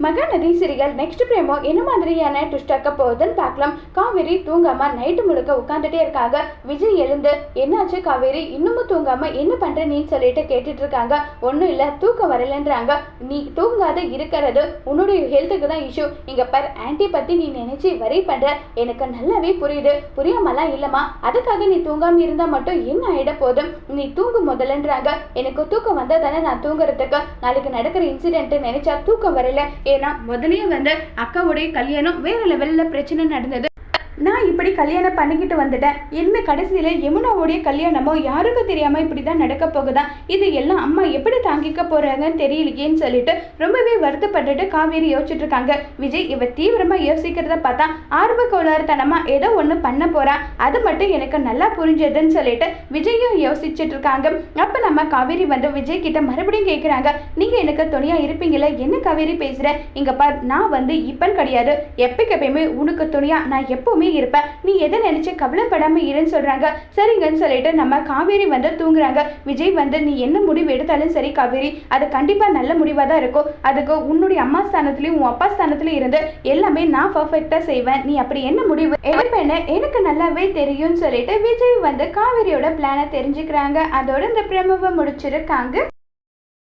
Mahanadi சிறிகள் next பிரேமோ என்ன மாதிரியான ட்விஸ்டாக்க போகுதுன்னு பார்க்கலாம். காவேரி தூங்காம நைட்டு முழுக்க உட்காந்துட்டே இருக்காங்க. விஜய் எழுந்து என்னாச்சு காவேரி? இன்னமும் தூங்காம என்ன பண்ற நீ? சொல்லிட்டு கேட்டுட்டு இருக்காங்க. ஒன்றும் இல்லை தூக்கம் வரலன்றாங்க. நீ தூங்காத இருக்கிறது உன்னுடைய ஹெல்த்துக்கு தான் இஷ்யூ இங்க பர் ஆன்டி பத்தி நீ நினைச்சு வரி பண்ற. எனக்கு நல்லாவே புரியுது. புரியாமலாம் இல்லம்மா. அதுக்காக நீ தூங்காம இருந்தா மட்டும் என்ன ஆயிட போதும்? நீ தூங்கு முதல்லன்றாங்க. எனக்கு தூக்கம் வந்தா தானே நான் தூங்குறதுக்கு. நாளைக்கு நடக்கிற இன்சிடென்ட் நினைச்சா தூக்கம் வரல. ஏன்னா முதல்லயே வந்து அக்காவுடைய கல்யாணம் வேற லெவல்ல பிரச்சனை நடந்தது. நான் இப்படி கல்யாணம் பண்ணிக்கிட்டு வந்துட்டேன். என்ன கடைசியில் யமுனாவுடைய கல்யாணமோ யாருக்கும் தெரியாமல் இப்படி தான் நடக்க போகுதா? இது எல்லாம் அம்மா எப்படி தாங்கிக்க போகிறாங்கன்னு தெரியலையேன்னு சொல்லிட்டு ரொம்பவே வருத்தப்பட்டுட்டு காவேரி யோசிச்சுட்டு இருக்காங்க. விஜய் இவ தீவிரமாக யோசிக்கிறத பார்த்தா ஆர்வ கோளாறுத்தனமாக ஏதோ ஒன்று பண்ண போகிறான் அது மட்டும் எனக்கு நல்லா புரிஞ்சதுன்னு சொல்லிட்டு விஜயும் யோசிச்சுட்டு இருக்காங்க. அப்போ நம்ம காவேரி வந்து விஜய் கிட்ட மறுபடியும் கேட்குறாங்க நீங்கள் எனக்கு துணையாக இருப்பீங்களா என்ன காவேரி பேசுகிற இங்கே பார் நான் வந்து இப்பன்னு கிடையாது. எப்பக்கு எப்பயுமே உனக்கு துணையாக நான் எப்போவுமே இருப்பேன் நீ எதை நினைச்சு கவலைப்படாம இருன்னு சொல்றாங்க. சரிங்கன்னு சொல்லிட்டு நம்ம காவேரி வந்து தூங்குறாங்க. விஜய் வந்து நீ என்ன முடிவு எடுத்தாலும் சரி காவேரி அது கண்டிப்பா நல்ல முடிவா தான் இருக்கும். அதுக்கு உன்னுடைய அம்மா ஸ்தானத்துலயும் உன் அப்பா ஸ்தானத்துலயும் இருந்து எல்லாமே நான் பர்ஃபெக்டா செய்வேன். நீ அப்படி என்ன முடிவு? எடுப்பேன்னு எனக்கு நல்லாவே தெரியும்னு சொல்லிட்டு விஜய் வந்து காவேரியோட பிளானை தெரிஞ்சுக்கிறாங்க. அதோட இந்த பிரமவை முடிச்சிருக்காங்க.